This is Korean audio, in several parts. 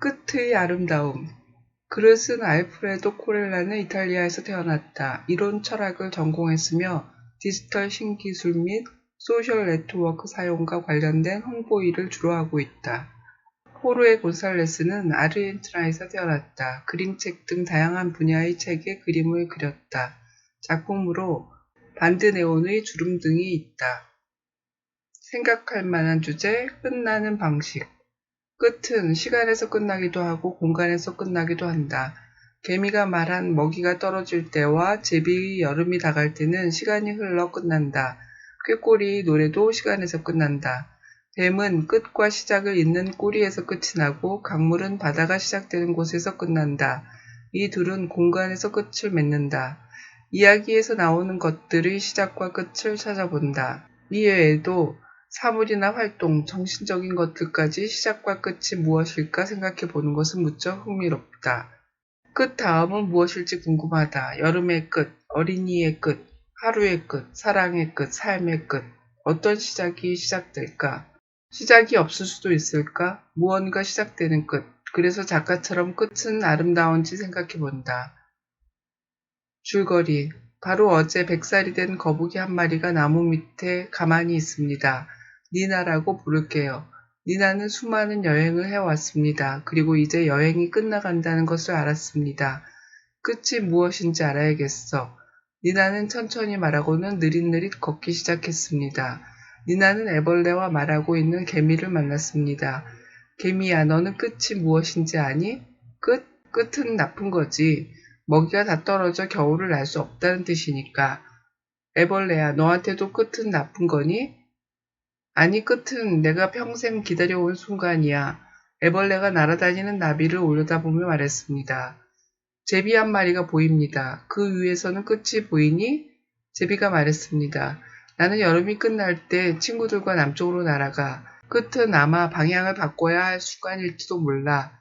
끝의 아름다움. 그릇은 알프레도 코렐라는 이탈리아에서 태어났다. 이론 철학을 전공했으며 디지털 신기술 및 소셜 네트워크 사용과 관련된 홍보 일을 주로 하고 있다. 호르에 곤살레스는 아르헨티나에서 태어났다. 그림책 등 다양한 분야의 책에 그림을 그렸다. 작품으로 반드네온의 주름 등이 있다. 생각할 만한 주제, 끝나는 방식. 끝은 시간에서 끝나기도 하고 공간에서 끝나기도 한다. 개미가 말한 먹이가 떨어질 때와 제비의 여름이 다갈 때는 시간이 흘러 끝난다. 꾀꼬리 노래도 시간에서 끝난다. 뱀은 끝과 시작을 잇는 꼬리에서 끝이 나고 강물은 바다가 시작되는 곳에서 끝난다. 이 둘은 공간에서 끝을 맺는다. 이야기에서 나오는 것들의 시작과 끝을 찾아본다. 이외에도 사물이나 활동, 정신적인 것들까지 시작과 끝이 무엇일까 생각해 보는 것은 무척 흥미롭다. 끝 다음은 무엇일지 궁금하다. 여름의 끝, 어린이의 끝, 하루의 끝, 사랑의 끝, 삶의 끝. 어떤 시작이 시작될까? 시작이 없을 수도 있을까? 무언가 시작되는 끝. 그래서 작가처럼 끝은 아름다운지 생각해 본다. 줄거리. 바로 어제 백살이 된 거북이 한 마리가 나무 밑에 가만히 있습니다. 니나라고 부를게요. 니나는 수많은 여행을 해왔습니다. 그리고 이제 여행이 끝나간다는 것을 알았습니다. 끝이 무엇인지 알아야겠어. 니나는 천천히 말하고는 느릿느릿 걷기 시작했습니다. 니나는 애벌레와 말하고 있는 개미를 만났습니다. 개미야, 너는 끝이 무엇인지 아니? 끝? 끝은 나쁜 거지. 먹이가 다 떨어져 겨울을 날 수 없다는 뜻이니까. 애벌레야, 너한테도 끝은 나쁜 거니? 아니, 끝은 내가 평생 기다려온 순간이야. 애벌레가 날아다니는 나비를 올려다보며 말했습니다. 제비 한 마리가 보입니다. 그 위에서는 끝이 보이니? 제비가 말했습니다. 나는 여름이 끝날 때 친구들과 남쪽으로 날아가. 끝은 아마 방향을 바꿔야 할 순간일지도 몰라.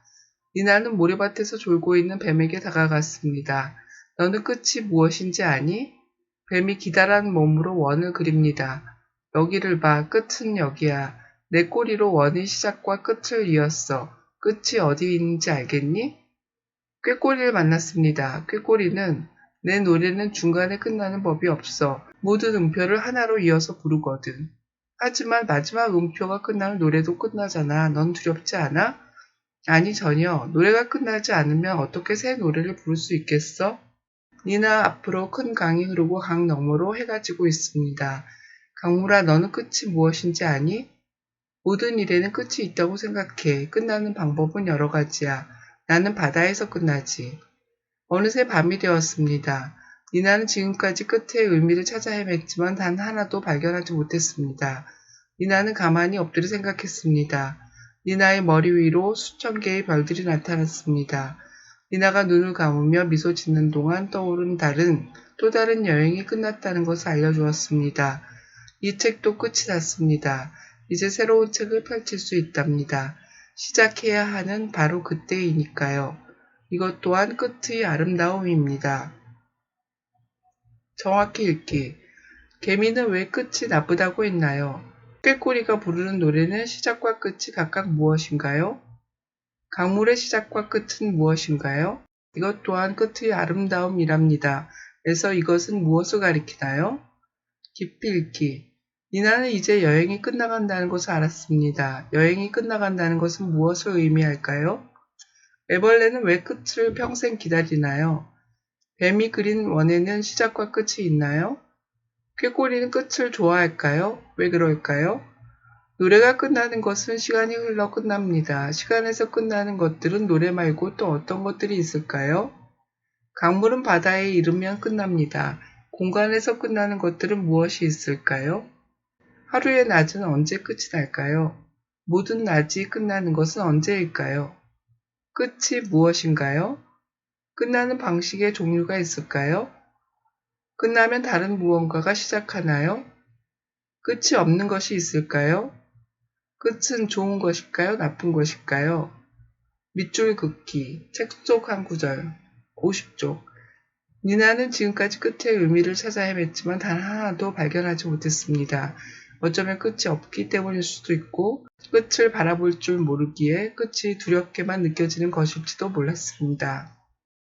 니나는 모래밭에서 졸고 있는 뱀에게 다가갔습니다. 너는 끝이 무엇인지 아니? 뱀이 기다란 몸으로 원을 그립니다. 여기를 봐. 끝은 여기야. 내 꼬리로 원의 시작과 끝을 이었어. 끝이 어디 있는지 알겠니? 꾀꼬리를 만났습니다. 꾀꼬리는 내 노래는 중간에 끝나는 법이 없어. 모든 음표를 하나로 이어서 부르거든. 하지만 마지막 음표가 끝나면 노래도 끝나잖아. 넌 두렵지 않아? 아니 전혀. 노래가 끝나지 않으면 어떻게 새 노래를 부를 수 있겠어? 니나 앞으로 큰 강이 흐르고 강 너머로 해가 지고 있습니다. 강물아 너는 끝이 무엇인지 아니? 모든 일에는 끝이 있다고 생각해. 끝나는 방법은 여러 가지야. 나는 바다에서 끝나지. 어느새 밤이 되었습니다. 니나는 지금까지 끝의 의미를 찾아 헤맸지만 단 하나도 발견하지 못했습니다. 니나는 가만히 엎드려 생각했습니다. 니나의 머리 위로 수천 개의 별들이 나타났습니다. 니나가 눈을 감으며 미소 짓는 동안 떠오른 달은 또 다른 여행이 끝났다는 것을 알려주었습니다. 이 책도 끝이 났습니다. 이제 새로운 책을 펼칠 수 있답니다. 시작해야 하는 바로 그때이니까요. 이것 또한 끝의 아름다움입니다. 정확히 읽기. 개미는 왜 끝이 나쁘다고 했나요? 꾀꼬리가 부르는 노래는 시작과 끝이 각각 무엇인가요? 강물의 시작과 끝은 무엇인가요? 이것 또한 끝의 아름다움이랍니다. 그래서 이것은 무엇을 가리키나요? 깊이 읽기. 니나는 이제 여행이 끝나간다는 것을 알았습니다. 여행이 끝나간다는 것은 무엇을 의미할까요? 애벌레는 왜 끝을 평생 기다리나요? 뱀이 그린 원에는 시작과 끝이 있나요? 꾀꼬리는 끝을 좋아할까요? 왜 그럴까요? 노래가 끝나는 것은 시간이 흘러 끝납니다. 시간에서 끝나는 것들은 노래 말고 또 어떤 것들이 있을까요? 강물은 바다에 이르면 끝납니다. 공간에서 끝나는 것들은 무엇이 있을까요? 하루의 낮은 언제 끝이 날까요? 모든 낮이 끝나는 것은 언제일까요? 끝이 무엇인가요? 끝나는 방식의 종류가 있을까요? 끝나면 다른 무언가가 시작하나요? 끝이 없는 것이 있을까요? 끝은 좋은 것일까요? 나쁜 것일까요? 밑줄 긋기, 책 속 한 구절, 50쪽. 니나는 지금까지 끝의 의미를 찾아 헤맸지만 단 하나도 발견하지 못했습니다. 어쩌면 끝이 없기 때문일 수도 있고 끝을 바라볼 줄 모르기에 끝이 두렵게만 느껴지는 것일지도 몰랐습니다.